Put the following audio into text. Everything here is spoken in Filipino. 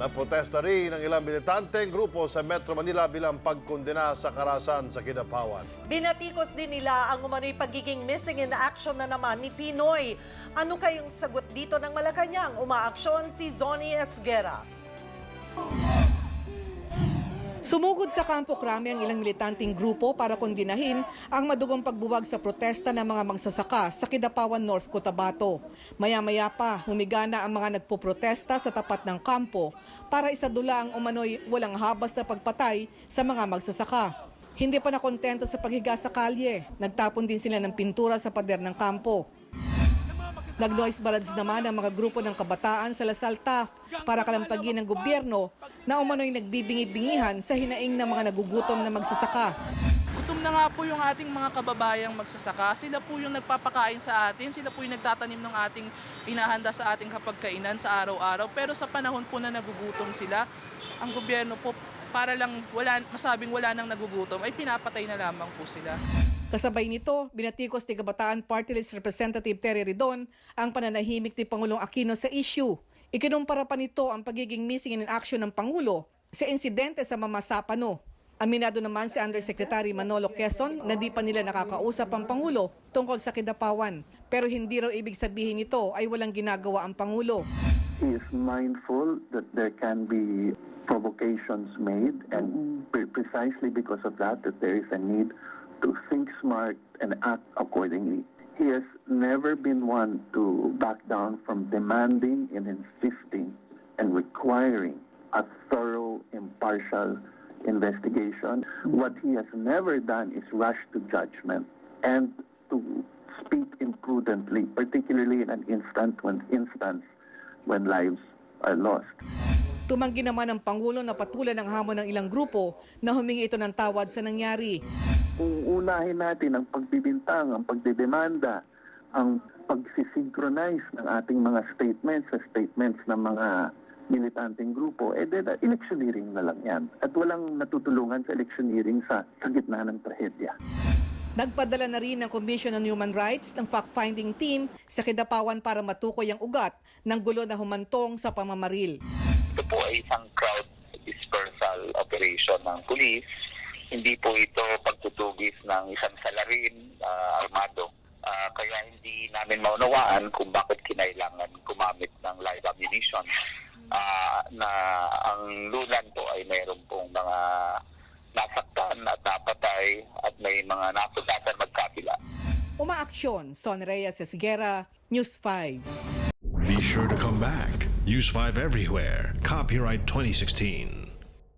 Nagprotesta rin ng ilang militanteng grupo sa Metro Manila bilang pagkondena sa karasan sa Kidapawan. Binatikos din nila ang umano'y pagiging missing in action na naman ni Pinoy. Ano kayong sagot dito ng Malacanang? Umaaksyon si Zoni Esguera. Sumugod sa Campo Crame ang ilang militanteng grupo para kondinahin ang madugong pagbuwag sa protesta ng mga magsasaka sa Kidapawan North Cotabato. Maya-maya pa, humigana ang mga nagpoprotesta sa tapat ng kampo para isadula ang umano'y walang habas na pagpatay sa mga magsasaka. Hindi pa nakontento sa paghiga sa kalye. Nagtapon din sila ng pintura sa pader ng kampo. Nag-noise barrage naman ang mga grupo ng kabataan sa Lasal TAF para kalampagin ng gobyerno na umano'y nagbibingi-bingihan sa hinaing ng mga nagugutom na magsasaka. Gutom na nga po yung ating mga kababayang magsasaka. Sila po yung nagpapakain sa atin. Sila po yung nagtatanim ng ating inahanda sa ating kapagkainan sa araw-araw. Pero sa panahon po na nagugutom sila, ang gobyerno po para lang wala, masabing wala nang nagugutom, ay pinapatay na lamang po sila. Kasabay nito, binatikos ni Kabataan Party List Representative Terry Ridon ang pananahimik ni Pangulong Aquino sa issue. Ikinumpara pa nito ang pagiging missing in action ng Pangulo sa insidente sa Mamasapano. Aminado naman si Undersecretary Manolo Quezon na di pa nila nakakausap ang Pangulo tungkol sa Kidapawan. Pero hindi raw ibig sabihin nito ay walang ginagawa ang Pangulo. He is mindful that there can be provocations made, and pre- precisely because of that, that there is a need to think smart and act accordingly. He has never been one to back down from demanding and insisting and requiring a thorough, impartial investigation. What he has never done is rush to judgment and to speak imprudently, particularly in an instant when instance when lives are lost. Tumanggi naman ang Pangulo na patulan ng hamon ng ilang grupo na humingi ito ng tawad sa nangyari. Kung unahin natin ang pagbibintang, ang pagdedemanda, ang pagsisynchronize ng ating mga statements sa statements ng mga militanteng grupo, eh then, electioneering na lang yan. At walang natutulungan sa electioneering sa, sa gitna ng trahedya. Nagpadala na rin ng Commission on Human Rights ng fact-finding team sa Kidapawan para matukoy ang ugat ng gulo na humantong sa pamamaril. ito po ay isang crowd dispersal operation ng police. Hindi po ito pagtutugis ng isang salarin ah, armado. Ah, kaya hindi namin maunawaan kung bakit kinailangan gumamit ng live ammunition. Ah, na ang lulan po ay mayroon pong mga nasaktan at napatay at may mga nasugatan magkabila. Umaaksyon, Son Reyes Esguera, News 5. Be sure to come back. Use 5 everywhere. Copyright 2016.